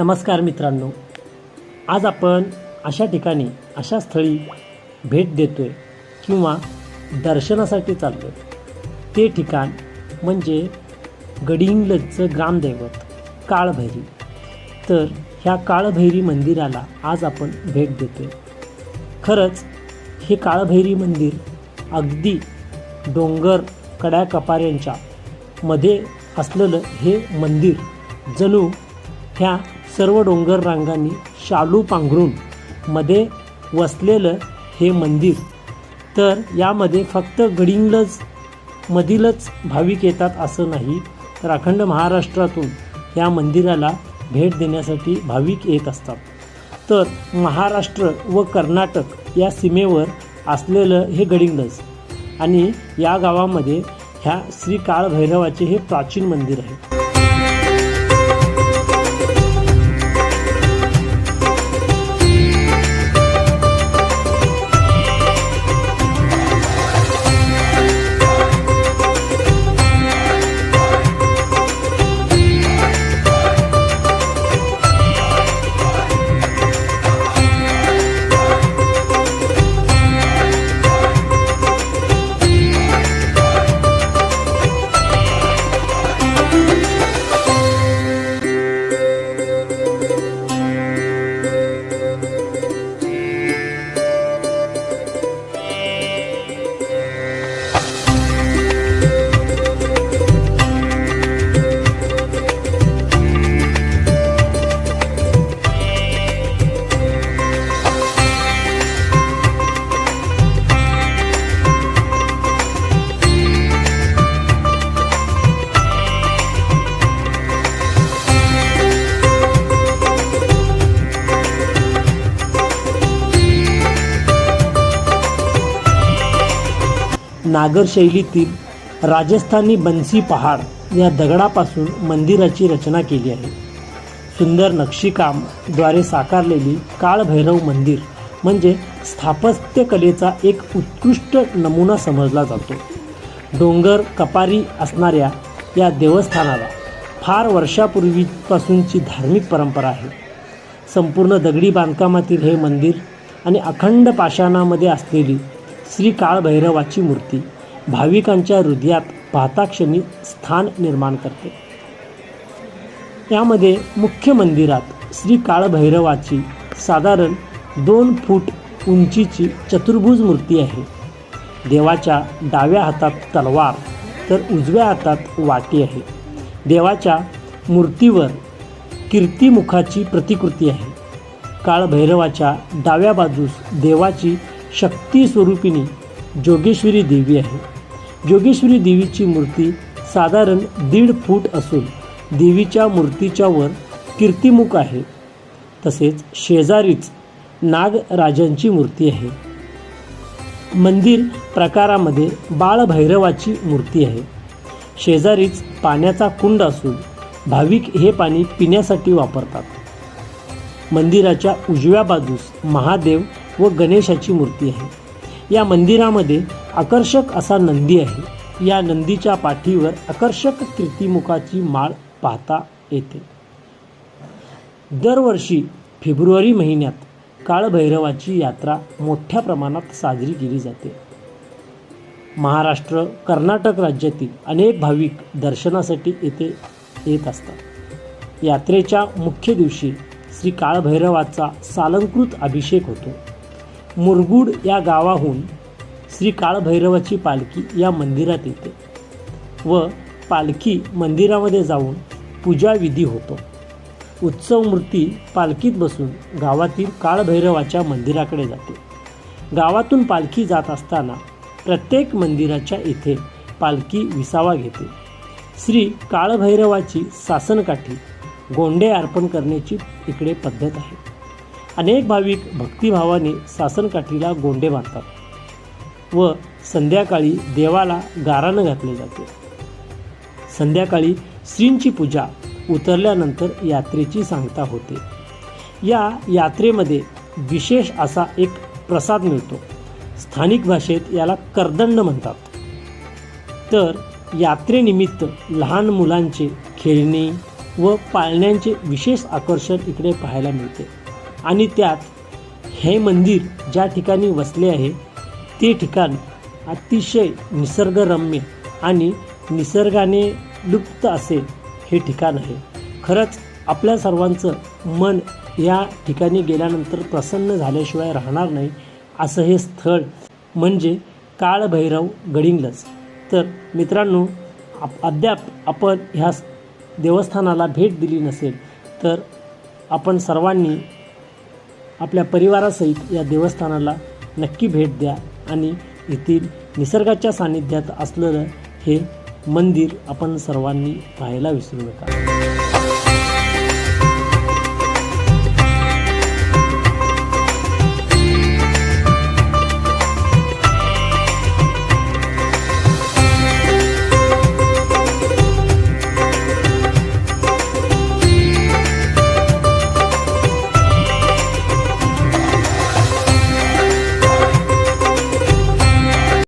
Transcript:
नमस्कार मित्रांनो. आज आपण अशा ठिकाणी अशा स्थळी भेट देतो आहे किंवा दर्शनासाठी चाललो आहे ते ठिकाण म्हणजे गडिंग्लजचं ग्रामदैवत काळभैरी. तर ह्या काळभैरी मंदिराला आज आपण भेट देतो आहे खरंच हे काळभैरी मंदिर अगदी डोंगर कड्या कपाऱ्यांच्या मध्ये असलेलं हे मंदिर जणू ह्या सर्व डोंगर रांगांनी शालू पांघरून मध्ये वसलेलं हे मंदिर. तर यामध्ये फक्त गडिंगलज मधीलच भाविक येतात असं नाही तर अखंड महाराष्ट्रातून या मंदिराला भेट देण्यासाठी भाविक येत असतात. तर महाराष्ट्र व कर्नाटक या सीमेवर असलेलं हे गडिंग्लज आणि या गावामध्ये ह्या श्री काळभैरवाचे हे प्राचीन मंदिर आहे. नागर शैलीतील राजस्थानी बन्सी पहाड या दगडापासून मंदिराची रचना केली आहे. सुंदर नक्षीकामद्वारे साकारलेली काळभैरव मंदिर म्हणजे स्थापत्यकलेचा एक उत्कृष्ट नमुना समजला जातो. डोंगर कपारी असणाऱ्या या देवस्थानाला फार वर्षापूर्वीपासूनची धार्मिक परंपरा आहे. संपूर्ण दगडी बांधकामातील हे मंदिर आणि अखंड पाषाणामध्ये असलेली श्री काळभैरवाची मूर्ती भाविकांच्या हृदयात पाहताक्षणी स्थान निर्माण करते. यामध्ये मुख्य मंदिरात श्री काळभैरवाची साधारण दोन फूट उंचीची चतुर्भुज मूर्ती आहे. देवाच्या डाव्या हातात तलवार तर उजव्या हातात वाटी आहे. देवाच्या मूर्तीवर कीर्तिमुखाची प्रतिकृती आहे. काळभैरवाच्या डाव्या बाजूस देवाची शक्ती स्वरूपिणी जोगेश्वरी देवी आहे. जोगेश्वरी देवीची मूर्ती साधारण दीड फूट असून देवीच्या मूर्तीच्या वर कीर्तिमुख आहे. तसेच शेजारीच नागराजांची मूर्ती आहे. मंदिर प्रकारामध्ये बाळभैरवाची मूर्ती आहे. शेजारीच पाण्याचा कुंड असून भाविक हे पाणी पिण्यासाठी वापरतात. मंदिराच्या उजव्या बाजूस महादेव व गणेशाची मूर्ती आहे. या मंदिरामध्ये आकर्षक असा नंदी आहे. या नंदीच्या पाठीवर आकर्षक कीर्तिमुखाची माळ पाहता येते. दरवर्षी फेब्रुवारी महिन्यात काळभैरवाची यात्रा मोठ्या प्रमाणात साजरी केली जाते. महाराष्ट्र कर्नाटक राज्यातील अनेक भाविक दर्शनासाठी येथे येत असतात. यात्रेच्या मुख्य दिवशी श्री काळभैरवाचा सालंकृत अभिषेक होतो. मुरगुड या गावाहून श्री काळभैरवाची पालखी या मंदिरात येते व पालखी मंदिरामध्ये जाऊन पूजाविधी होतो. उत्सव मूर्ती पालखीत बसून गावातील काळभैरवाच्या मंदिराकडे जाते. गावातून पालखी जात असताना प्रत्येक मंदिराच्या इथे पालखी विसावा घेते. श्री काळभैरवाची सासनकाठी गोंडे अर्पण करण्याची इकडे पद्धत आहे. अनेक भाविक भक्तिभावाने सासनकाठीला गोंडे बांधतात व संध्याकाळी देवाला गारानं घातले जाते. संध्याकाळी श्रींची पूजा उतरल्यानंतर यात्रेची सांगता होते. या यात्रेमध्ये विशेष असा एक प्रसाद मिळतो. स्थानिक भाषेत याला करदंड म्हणतात. तर यात्रेनिमित्त लहान मुलांचे खेळणी व पाळण्यांचे विशेष आकर्षण इकडे पाहायला मिळते. आणि त्यात हे मंदिर ज्या ठिकाणी वसले आहे ते ठिकाण अतिशय निसर्गरम्य आणि निसर्गाने लुप्त असे हे ठिकाण आहे. खरंच आपल्या सर्वांचं मन या ठिकाणी गेल्यानंतर प्रसन्न झाल्याशिवाय राहणार नाही असं हे स्थळ म्हणजे काळभैरव गडिंगलज. तर मित्रांनो आप अद्याप आपण ह्या देवस्थानाला भेट दिली नसेल तर आपण सर्वांनी आपल्या परिवारासहित या देवस्थानाला नक्की भेट द्या आणि येथील निसर्गाच्या सानिध्यात असलेलं हे मंदिर आपण सर्वांनी पाहायला विसरू नका.